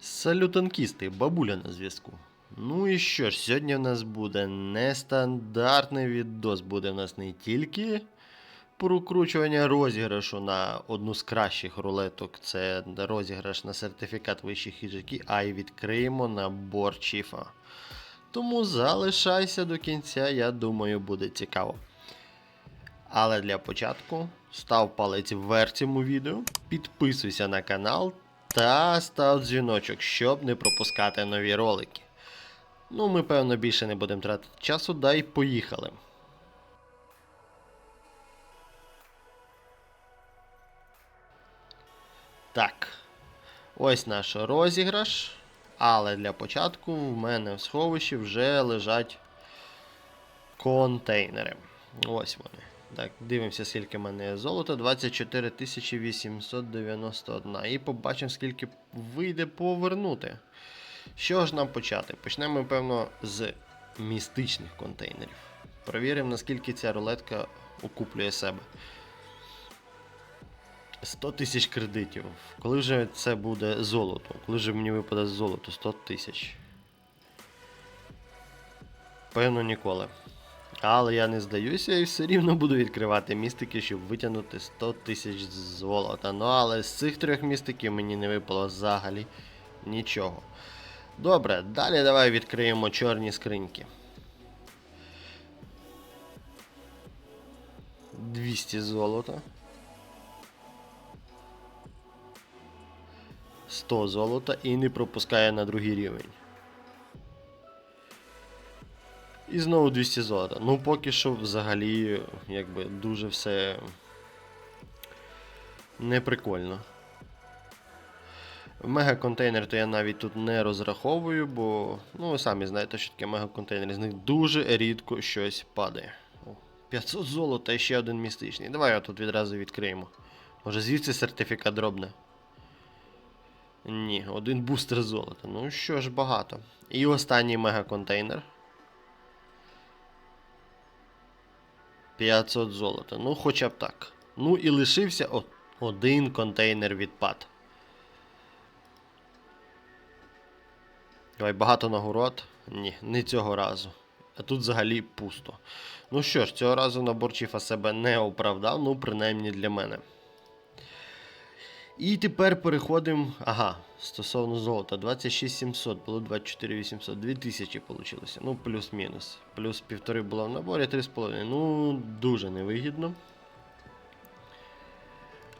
Салютанкісти, бабуля на зв'язку. Ну і що ж, сьогодні в нас буде нестандартний відос. Буде в нас не тільки прокручування розіграшу на одну з кращих рулеток, це розіграш на сертифікат вищих хижаків, а й відкриємо набор Чіфа. Тому залишайся до кінця, я думаю, буде цікаво. Але для початку став палець вверх цьому відео, підписуйся на канал та став дзвіночок, щоб не пропускати нові ролики. Ну, ми, певно, більше не будемо тратити часу, дай поїхали. Так. Ось наш розіграш. Але для початку в мене в сховищі вже лежать контейнери. Ось вони. Так, дивимося, скільки в мене золота. 24 891. І побачимо, скільки вийде повернути. Що ж нам почати? Почнемо, певно, з містичних контейнерів. Провіримо, наскільки ця рулетка окуплює себе. 100 тисяч кредитів. Коли вже це буде золото? Коли вже мені випаде золото 100 тисяч? Певно, ніколи. Але я не здаюся і все рівно буду відкривати містики, щоб витягнути 100 тисяч золота. Ну але з цих трьох містиків мені не випало взагалі нічого. Добре, далі давай відкриємо чорні скриньки. 200 золота. 100 золота і не пропускає на другий рівень. І знову 200 золота. Ну, поки що взагалі, якби дуже все неприкольно. Мегаконтейнер то я навіть тут не розраховую, бо, ну, ви самі знаєте, що таке мегаконтейнер, з них дуже рідко щось падає. 500 золота і ще один містичний. Давай його тут відразу відкриємо. Може звідси сертифікат дробне? Ні, один бустер золота. Ну що ж, багато. І останній мегаконтейнер. 500 золота. Ну, хоча б так. Ну і лишився один контейнер відпад. Давай багато нагород. Ні, не цього разу. А тут взагалі пусто. Ну що ж, цього разу набор Чіфа себе не оправдав, ну, принаймні для мене. І тепер переходимо. Ага, стосовно золота. 26700, було 24800, 2000 вийшло. Ну, плюс-мінус. Плюс півтори було в наборі, 3,5. Ну, дуже невигідно.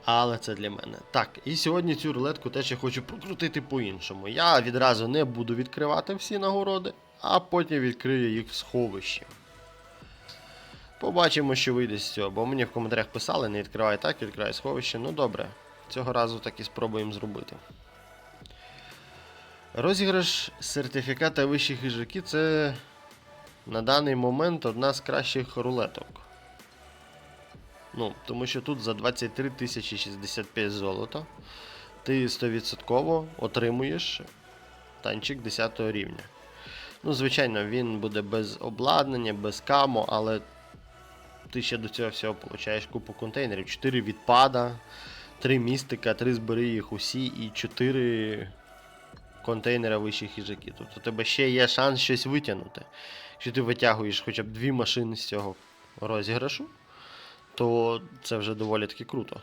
Але це для мене. Так, і сьогодні цю рулетку теж я хочу прокрутити по-іншому. Я відразу не буду відкривати всі нагороди, а потім відкрию їх в сховищі. Побачимо, що вийде з цього, бо мені в коментарях писали, не відкривай так, відкривай сховище. Ну добре, цього разу так і спробуємо зробити. Розіграш сертифіката вищих хижаки це на даний момент одна з кращих рулеток. Ну, тому що тут за 23 тисячі 65 золота ти 100% отримуєш танчик 10 рівня. Ну, звичайно, він буде без обладнання, без камо, але ти ще до цього всього получаєш купу контейнерів. 4 відпада, 3 містика, 3 збери їх усі і 4 контейнера вищих хижаків. Тобто у тебе ще є шанс щось витягнути. Якщо ти витягуєш хоча б дві машини з цього розіграшу, то це вже доволі таки круто.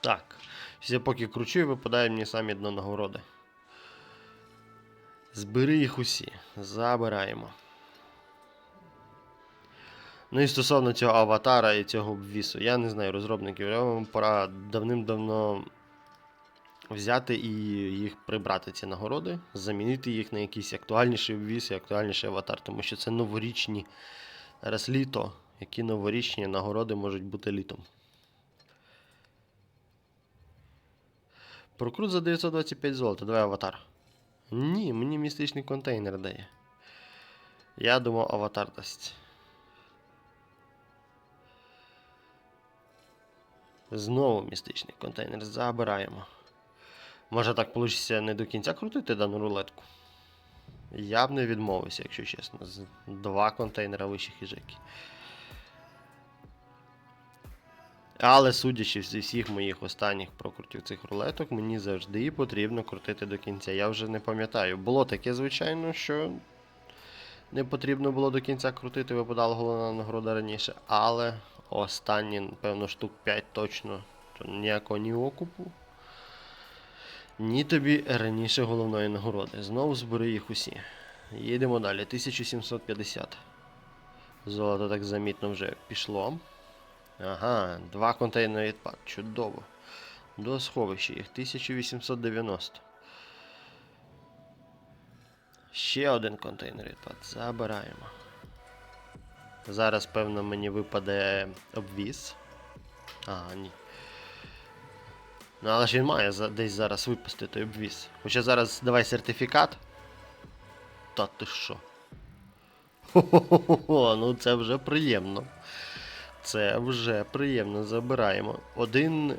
Так. Я поки кручу і випадає мені самі дно нагороди. Збери їх усі. Забираємо. Ну і стосовно цього аватара і цього обвісу, я не знаю розробників, вам пора давним-давно взяти і їх прибрати ці нагороди, замінити їх на якийсь актуальніший обвіс і актуальніший аватар, тому що це новорічні раз літо, які новорічні нагороди можуть бути літом. Прокрут за 925 золота, давай аватар. Ні, мені містичний контейнер дає. Я думав, аватар дасть. Знову містичний контейнер забираємо. Може так вийде не до кінця крутити дану рулетку? Я б не відмовився, якщо чесно. З два контейнера вищих хижаків. Але судячи зі всіх моїх останніх прокрутів цих рулеток, мені завжди потрібно крутити до кінця. Я вже не пам'ятаю. Було таке, звичайно, що не потрібно було до кінця крутити, випадала головна нагорода раніше. Але останні, напевно, штук 5 точно то ніякого ні окупу. Ні тобі раніше головної нагороди. Знову збери їх усі. Їдемо далі. 1750. Золото так замітно вже пішло. Ага, два контейнери відпад. Чудово. До сховища їх 1890. Ще один контейнер відпад. Забираємо. Зараз, певно, мені випаде обвіз. А, ні. Ну, але ж він має десь зараз випасти той обвіз. Хоча зараз давай сертифікат. Та ти що? Хо-хо-хо, ну це вже приємно. Це вже приємно. Забираємо. Один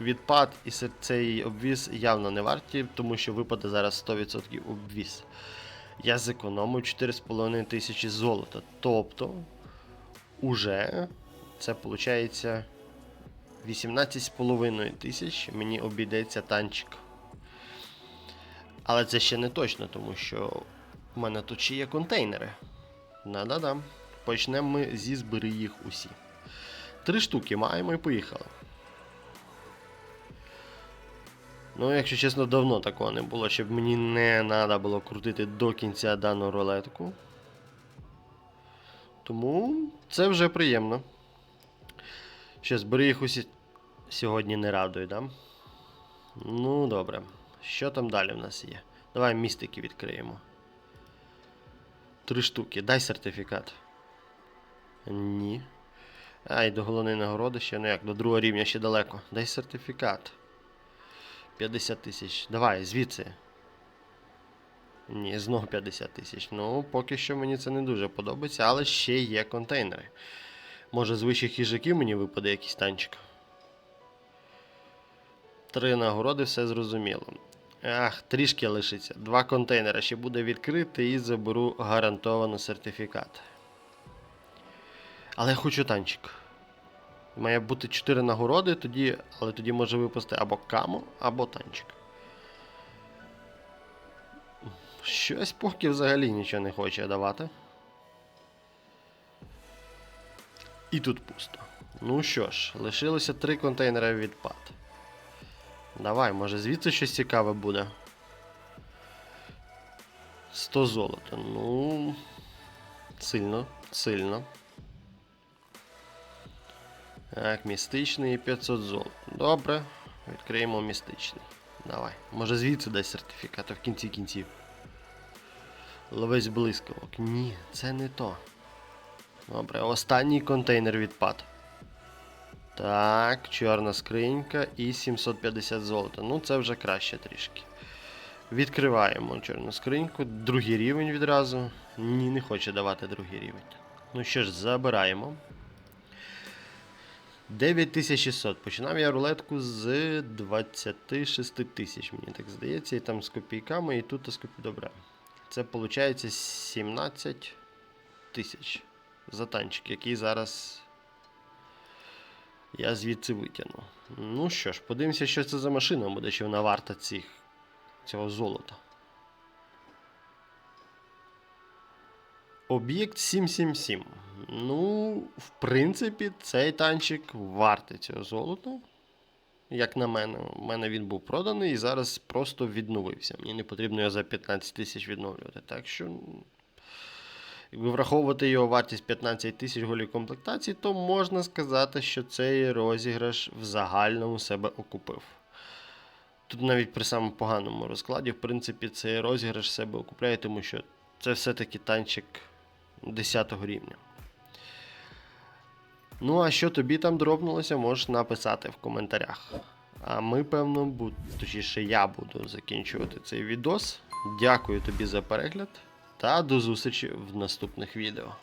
відпад і цей обвіз явно не варті, тому що випаде зараз 100% обвіз. Я зекономив 4,5 тисячі золота. Тобто, уже це виходить 18,5 тисяч мені обійдеться танчик. Але це ще не точно, тому що в мене тут ще є контейнери. Да-да-да. Почнемо ми зі збери їх усі. Три штуки маємо і поїхали. Ну, якщо чесно, давно такого не було, щоб мені не треба було крутити до кінця дану рулетку. Тому це вже приємно. Ще збери їх усі сьогодні не радує, да? Ну, добре. Що там далі в нас є? Давай містики відкриємо. Три штуки. Дай сертифікат. Ні. Ай, до головної нагороди ще, ну як, до другого рівня ще далеко. Дай сертифікат. 50 тисяч. Давай, звідси. Ні, знову 50 тисяч. Ну, поки що мені це не дуже подобається, але ще є контейнери. Може, з вищих їжаків мені випаде якийсь танчик. Три нагороди, все зрозуміло. Ах, трішки лишиться. Два контейнера ще буде відкрити і заберу гарантовано сертифікат. Але я хочу танчик. Має бути 4 нагороди, тоді, але тоді може випасти або камо, або танчик. Щось поки взагалі нічого не хоче давати. І тут пусто. Ну що ж, лишилося 3 контейнери відпад. Давай, може звідси щось цікаве буде. 100 золота. Ну. Сильно, сильно. Так, містичний і 500 золота. Добре. Відкриємо містичний. Давай. Може звідси дасть сертифікат, а в кінці кінців. Ловець блискавок. Ні, це не то. Добре, останній контейнер відпад. Так, чорна скринька і 750 золота. Ну, це вже краще трішки. Відкриваємо чорну скриньку. Другий рівень відразу. Ні, не хоче давати другий рівень. Ну що ж, забираємо. 9600. Починав я рулетку з 26 тисяч, мені так здається, і там з копійками, і тут з копій... Добре. Це виходить 17 тисяч за танчик, який зараз я звідси витягну. Ну що ж, подивимося, що це за машина буде, чи вона варта цих, цього золота. Об'єкт 777. Ну, в принципі, цей танчик вартий цього золота. Як на мене, у мене він був проданий і зараз просто відновився. Мені не потрібно його за 15 тисяч відновлювати. Так що, якби враховувати його вартість 15 тисяч голій комплектації, то можна сказати, що цей розіграш в загальному себе окупив. Тут навіть при самому поганому розкладі, в принципі, цей розіграш себе окупляє, тому що це все-таки танчик 10 рівня. Ну, а що тобі там дропнулося, можеш написати в коментарях. А ми, певно, буд... точніше, я буду закінчувати цей відос. Дякую тобі за перегляд та до зустрічі в наступних відео.